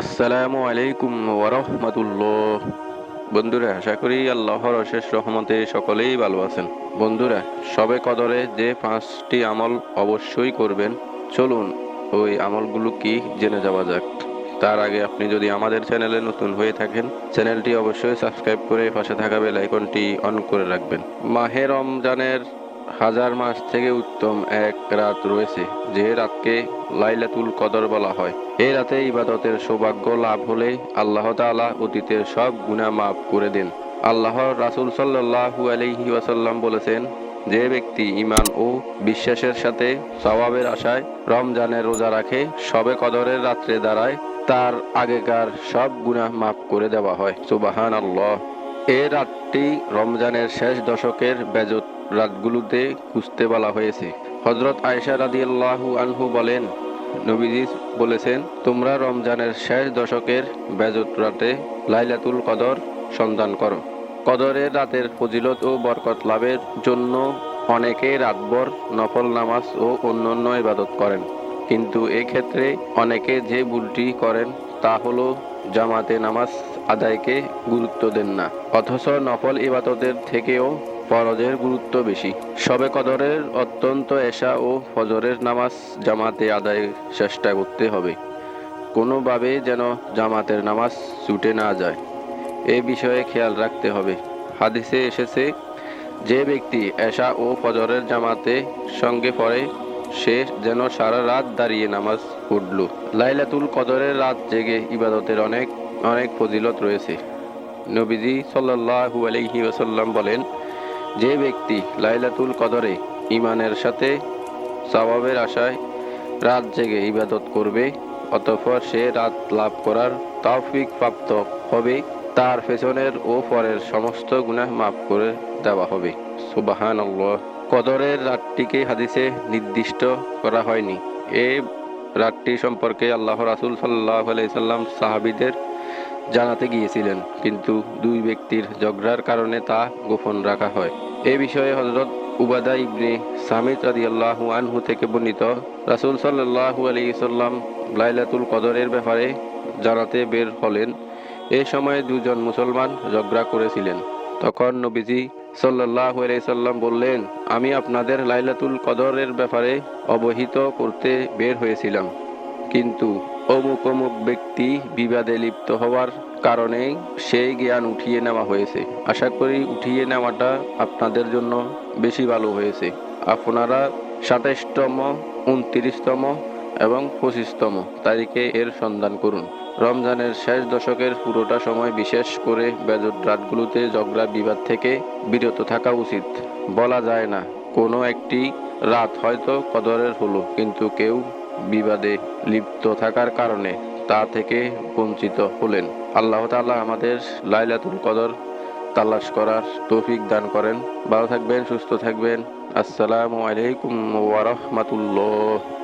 আসসালামু আলাইকুম ওয়ারহমাতুল্লাহ। বন্ধুরা, আশা করি আল্লাহর অশেষ রহমতে সকলেই ভালো আছেন। বন্ধুরা, সবে কদরে যে পাঁচটি আমল অবশ্যই করবেন, চলুন ওই আমলগুলো কি জেনে যাওয়া যাক। তার আগে আপনি যদি আমাদের চ্যানেলে নতুন হয়ে থাকেন, চ্যানেলটি অবশ্যই সাবস্ক্রাইব করে পাশে থাকা বেল আইকনটি অন করে রাখবেন। মাহে রমজানের হাজার মাস থেকে উত্তম এক রাত রয়েছে, যে রাতকে লাইলাতুল কদর বলা হয়। এই রাতে ইবাদতের সৌভাগ্য লাভ হলে আল্লাহ তাআলা অতীতের সব গুনাহ মাফ করে দেন। আল্লাহর রাসূল সাল্লাল্লাহু আলাইহি ওয়াসাল্লাম বলেছেন, যে ব্যক্তি ইমান ও বিশ্বাসের সাথে সওয়াবের আশায় রমজানের রোজা রাখে, সবে কদরের রাত্রে দাঁড়ায়, তার আগেকার সব গুনাহ মাফ করে দেওয়া হয়। সুবহানাল্লাহ। এ রাতটি রমজানের শেষ দশকের বেজত রাতগুলোতে খুঁজতে বলা হয়েছে। হজরত আয়েশা রাদিয়াল্লাহু আনহু বলেন, নবীজি বলেছেন, তোমরা রমজানের শেষ দশকের বেজত রাতে লাইলাতুল কদর সন্ধান করো। কদরের রাতের ফজিলত ও বরকত লাভের জন্য অনেকে রাতভর নফল নামাজ ও অন্যান্য ইবাদত করেন। কিন্তু এক্ষেত্রে অনেকে যে ভুলটি করেন তা হলো জামাতে নামাজ আদায়কে গুরুত্ব দেন না। অথচ নফল ইবাদতের থেকেও ফরজের গুরুত্ব বেশি। সবে কদরের অত্যন্ত এশা ও ফজরের নামাজ জামাতে আদায়ের চেষ্টা করতে হবে। কোনোভাবে যেন জামাতের নামাজ ছুটে না যায়। এ বিষয়ে খেয়াল রাখতে হবে। হাদিসে এসেছে, যে ব্যক্তি এশা ও ফজরের জামাতে সঙ্গে পড়ে সে যেন সারা রাত দাঁড়িয়ে নামাজ পড়ল। লাইলাতুল কদরের রাত জেগে ইবাদতের অনেক অনেক ফজিলত রয়েছে। নবীজি সাল্লাল্লাহু আলাইহি ওয়াসাল্লাম বলেন, যে ব্যক্তি লাইলাতুল কদরে ইমানের সাথে সওয়াবের আশায় রাত জেগে ইবাদত করবে, অতঃপর সে রাত লাভ করার তৌফিক প্রাপ্ত হবে, তার পেছনের ও পরের সমস্ত গুনাহ মাফ করে দেওয়া হবে। সুবাহান কদরের রাতটিকে হাদিসে নির্দিষ্ট করা হয়নি। এই রাতটি সম্পর্কে আল্লাহ রাসূল সাল্লাহ আলাইসাল্লাম সাহাবিদের জানাতে গিয়েছিলেন, কিন্তু দুই ব্যক্তির ঝগড়ার কারণে তা গোপন রাখা হয়। এ বিষয়ে হজরত উবাদা ইবনে সামিদ রাদিয়াল্লাহু আনহু থেকে বর্ণিত রাসূল সাল্লাল্লাহু আলাইহি সাল্লাম লাইলাতুল কদরের ব্যাপারে জানাতে বের হলেন। এ সময়ে দুজন মুসলমান ঝগড়া করেছিলেন। তখন নবীজি আলাইহি সাল্লাম বললেন, আমি আপনাদের লাইলাতুল কদরের ব্যাপারে অবহিত করতে বের হয়েছিলাম। কিন্তু অমুক অমুক ব্যক্তি বিবাদে লিপ্ত হওয়ার কারণে সেই জ্ঞান উঠিয়ে নেওয়া হয়েছে। আশা করি উঠিয়ে নেওয়াটা আপনাদের জন্য বেশি ভালো হয়েছে। আপনারা সাতাইশতম, উনত্রিশতম এবং পঁচিশতম তারিখে এর সন্ধান করুন। রমজানের শেষ দশকের পুরোটা সময় বিশেষ করে বেজট রাতগুলোতে ঝগড়া বিবাদ থেকে বিরত থাকা উচিত। বলা যায় না, কোনো একটি রাত হয়তো কদরের হলো, কিন্তু কেউ বিবাদে লিপ্ত থাকার কারণে তা থেকে বঞ্চিত হলেন। আল্লাহ তাআলা আমাদের লাইলাতুল কদর তালাশ করার তৌফিক দান করেন। ভালো থাকবেন, সুস্থ থাকবেন। আসসালামু আলাইকুম ওয়া রাহমাতুল্লাহ।